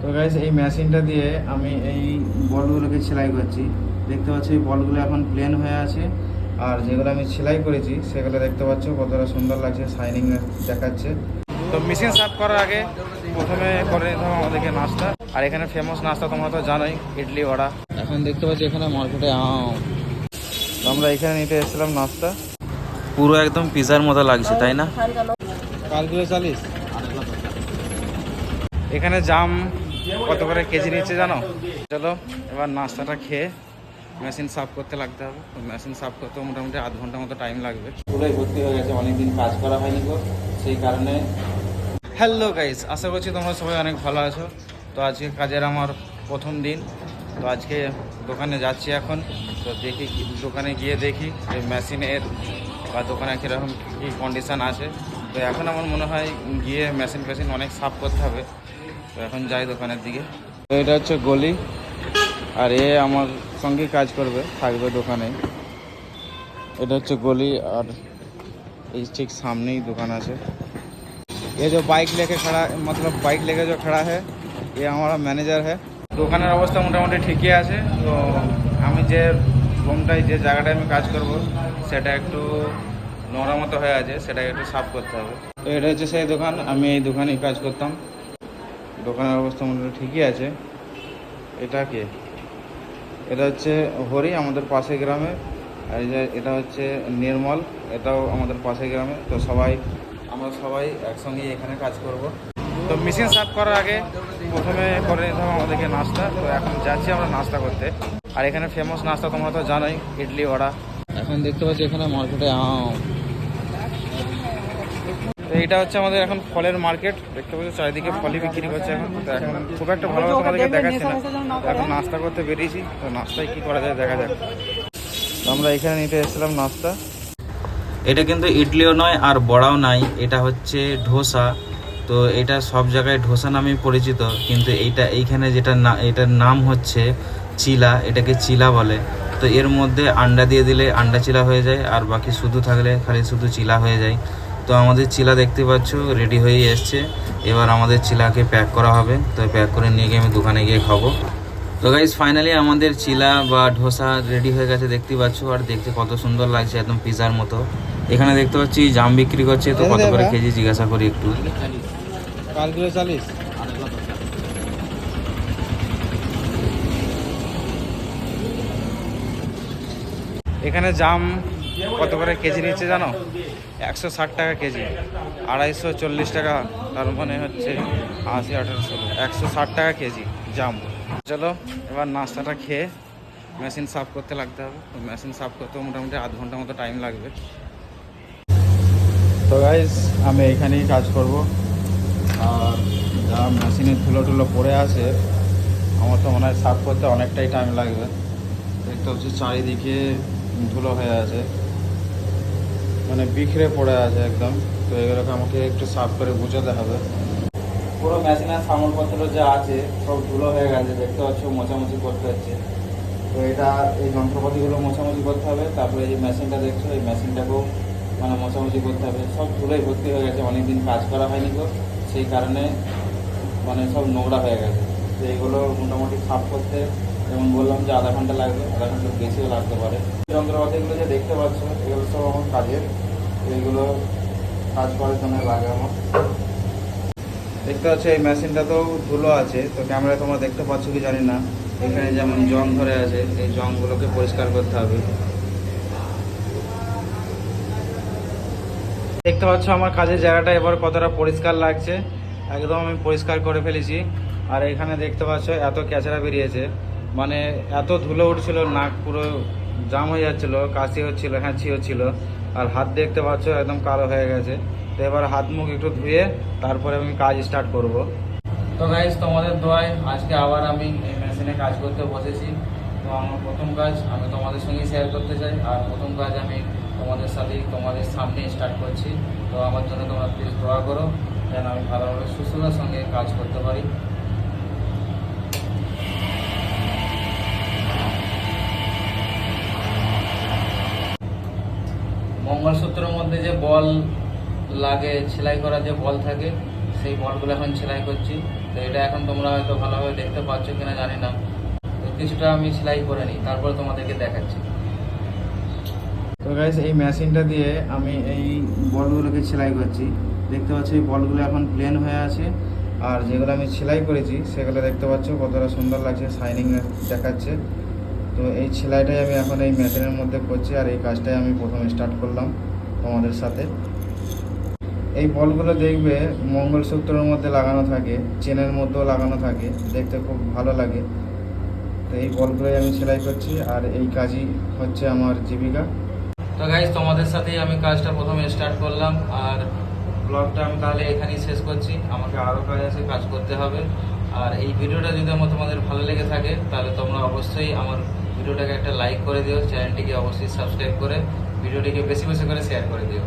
তো গাইস এই মেশিনটা দিয়ে আমি এই বলগুলোকে সেলাই করছি। দেখতে পাচ্ছি এই বলগুলো এখন প্লেন হয়ে আছে। আর যেগুলো আমি সেলাই করেছি সেগুলো দেখতে পাচ্ছ কতটা সুন্দর লাগছে শাইনিং দেখাচ্ছে। তো মেশিন সাফ করার আগে প্রথমে করে নিতে হবে আমাদেরকে নাস্তা। আর এখানে ফেমাস নাস্তা তোমরা তো জানোই ইডলি বড়া। এখন দেখতে পাচ্ছি এখানে মার্কেটে আমরা এখানে নিতে এসেছিলাম নাস্তা। পুরো একদম পিজার মতো লাগছে তাই না? কাল কিলো চালিস। এখানে জাম কত করে কেজি নিচ্ছে জানো? চলো এবার নাস্তাটা খেয়ে মেশিন সাফ করতে লাগতে হবে। মেশিন সাফ করতে মোটামুটি আধ ঘণ্টা মতো টাইম লাগবে। পুরোই ভর্তি হয়ে গেছে অনেকদিন কাজ করা হয়নি তো সেই কারণে হ্যালো গাইস আশা করছি তোমরা সবাই অনেক ভালো আছো। তো আজকে কাজের আমার প্রথম দিন। তো আজকে দোকানে যাচ্ছি এখন। তো দেখি দোকানে গিয়ে দেখি যে মেশিনের বা দোকানে কীরকম কী কন্ডিশান আছে। তো এখন আমার মনে হয় গিয়ে মেশিন ফেশিন অনেক সাফ করতে হবে। তো এখন যাই দোকানের দিকে তো এটা হচ্ছে গলি আর এ আমার সঙ্গে কাজ করবে থাকবে দোকানে এটা হচ্ছে গলি আর এই ঠিক সামনেই দোকান আছে ये जो बाइक लेके खड़ा मतलब बाइक लेके जो खड़ा है ये हमारा मैनेजर है দোকানের অবস্থা মোটামুটি ঠিকই আছে তো আমি যে রুমটায় যে জায়গাটায় আমি কাজ করব সেটা একটু নোংরা মতো হয়ে আছে সেটাকে একটু সাফ করতে হবে তো এটা হচ্ছে সেই দোকান আমি এই দোকানেই কাজ করতাম দোকানের অবস্থা মোটামুটি ঠিকই আছে। এটা কে? এটা হচ্ছে হরি আমাদের পাশে গ্রামে। আর এটা হচ্ছে নির্মল, এটাও আমাদের পাশে গ্রামে। তো সবাই, আমরা সবাই একসঙ্গে এখানে কাজ করব। তো মেশিন সাফ করার আগে প্রথমে করে নিতে হবে আমাদেরকে নাস্তা। তো এখন যাচ্ছি আমরা নাস্তা করতে। আর এখানে ফেমাস নাস্তা তোমরা তো জানোই, ইডলি বড়া। এখন দেখতে পাচ্ছি এখানে মার্কেটে আম। তো এইটা হচ্ছে আমাদের এখন ফলের মার্কেট। দেখতে পাচ্ছি, চারিদিকে ফলই বিক্রি করছে এখন। তো এখন খুব একটা ভালো তোমাদেরকে দেখাচ্ছি না। এখন নাস্তা করতে বেরিয়েছি, তো নাস্তায় কি করা যায় দেখা যাক। আমরা এখানে নিতে এসেছিলাম নাস্তা। এটা কিন্তু ইডলিও নয় আর বড়াও নাই, এটা হচ্ছে ধোসা। তো এটা সব জায়গায় ধোসা নামে পরিচিত, কিন্তু এইটা এইখানে যেটা না, এটার নাম হচ্ছে চিলা, এটাকে চিলা বলে। তো এর মধ্যে আন্ডা দিয়ে দিলে আন্ডা চিলা হয়ে যায়, আর বাকি শুধু থাকলে খালি শুধু চিলা হয়ে যায়। তো আমাদের চিলা দেখতে পাচ্ছ রেডি হয়ে এসছে। এবার আমাদের চিলাকে প্যাক করা হবে। তো প্যাক করে নিয়ে গিয়ে আমি দোকানে গিয়ে খাব। তো গাইজ ফাইনালি আমাদের চিলা বা ধোসা রেডি হয়ে গেছে দেখতে পাচ্ছ। আর দেখতে কত সুন্দর লাগছে একদম পিজার মতো। এখানে দেখতে পাচ্ছি জাম বিক্রি করছে। তো কত করে কেজি জিজ্ঞাসা করি একটু। এখানে জাম কত করে কেজি নিচ্ছে জানো? একশো ষাট টাকা কেজি। আড়াইশো চল্লিশ টাকা, তার মানে হচ্ছে আশি, আঠারোশো। একশো ষাট টাকা কেজি, জাম। চলো, এবার নাস্তাটা খেয়ে মেশিন সাফ করতে লাগতে হবে। তো মেশিন সাফ করতে মোটামুটি আধ ঘণ্টা মতো টাইম লাগবে। তো গাইজ আমি এখানেই কাজ করব। আর যা মেশিনে ধুলো টুলো পড়ে আছে, আমার তো মনে হয় সাফ করতে অনেকটাই টাইম লাগবে। দেখতে হচ্ছে চারিদিকে ধুলো হয়ে আছে। মানে বিখরে পড়ে আছে একদম। তো এগুলোকে আমাকে একটু সাফ করে বুঝাতে হবে। পুরো মেশিনের সামানপত্র যা আছে, সব ধুলো হয়ে গেছে। দেখতে পাচ্ছ, মোছামুছি করতে হচ্ছে। তো এটা, এই যন্ত্রপাতিগুলো মোছামুছি করতে হবে। তারপরে এই মেশিনটা দেখছ, এই মেশিনটাকেও মানে মোছামুছি করতে হবে। সব ধুলোই ভর্তি হয়ে গেছে, অনেকদিন কাজ করা হয়নি তো। সেই কারণে মানে সব নোংরা হয়ে গেছে। তো এইগুলো মোটামুটি সাফ করতে যেমন বললাম যে আধা ঘণ্টা লাগবে, আধা ঘণ্টা বেশিও লাগতে পারে। যন্ত্রপাতিগুলো যে দেখতে পাচ্ছ, এগুলো সব আমার কাজের। তো এইগুলো কাজ করার জন্য লাগে আমার। দেখতে পাচ্ছ, এই মেশিনটাতেও ধুলো আছে, তো ক্যামেরায় তোমরা দেখতে পাচ্ছ কি জানি না। এখানে যেমন জং ধরে আছে, এই জংগুলোকে পরিষ্কার করতে হবে। দেখতে পাচ্ছ, আমার কাজের জায়গাটা এবার কতটা পরিষ্কার লাগছে। একদম আমি পরিষ্কার করে ফেলেছি। আর এখানে দেখতে পাচ্ছ, এত ক্যাচড়া বেরিয়েছে। মানে এত ধুলো উঠছিল, নাক পুরো জাম হয়ে যাচ্ছিল, কাশি হচ্ছিল, হ্যাঁচি হচ্ছিল, আর হাত দেখতে পাচ্ছ একদম কালো হয়ে গেছে। তো এবার হাত মুখ একটু ধুয়ে তারপরে আমি কাজ স্টার্ট করব। তো গাইজ তোমাদের দোয়ায় আজকে আবার আমি এই মেশিনে কাজ করতে বসেছি। তো আমার প্রথম কাজ আমি তোমাদের সঙ্গে শেয়ার করতে চাই, আর প্রথম কাজ আমি তোমাদের সাথেই তোমাদের সামনে স্টার্ট করছি। তো আমার জন্য তোমরা প্লিজ দোয়া করো, যেন আমি ভালোভাবে সুস্থতার সঙ্গে কাজ করতে পারি। মঙ্গলসূত্রের মধ্যে যে বল লাগে, সেলাই করা যে বল থাকে, সেই বলগুলো এখন সেলাই করছি। তো এটা এখন তোমরা হয়তো ভালোভাবে দেখতে পাচ্ছ কিনা জানি না। তো কিছুটা আমি সেলাই করে নিই, তারপর তোমাদেরকে দেখাচ্ছি। তো গাইস এই মেশিনটা দিয়ে আমি এই বলগুলোকে সেলাই করছি। দেখতে পাচ্ছ এই বলগুলো এখন প্লেন হয়ে আছে, আর যেগুলো আমি সেলাই করেছি, সেগুলো দেখতে পাচ্ছ কতটা সুন্দর লাগছে শাইনিং দেখাচ্ছে। তো এই সেলাইটাই আমি এখন এই মেশিনের মধ্যে করছি আর এই কাজটাই আমি প্রথম স্টার্ট করলাম তোমাদের সাথে। এই বলগুলো দেখবে মঙ্গলসূত্রের মধ্যে লাগানো থাকে, চেনের মধ্যেও লাগানো থাকে, দেখতে খুব ভালো লাগে। তো এই বলগুলোই আমি সেলাই করছি আর এই কাজই হচ্ছে আমার জীবিকা। তো গাইজ তোমাদের সাথেই আমি কাজটা প্রথমে স্টার্ট করলাম আর ব্লগটা আমি তাহলে এখানেই শেষ করছি। আমাকে আরও কাজ আছে, কাজ করতে হবে। আর এই ভিডিওটা যদি আমার তোমাদের ভালো লেগে থাকে, তাহলে তোমরা অবশ্যই আমার ভিডিওটাকে একটা লাইক করে দিও। চ্যানেলটিকে অবশ্যই সাবস্ক্রাইব করে, ভিডিওটিকে বেশি বেশি করে শেয়ার করে দিও।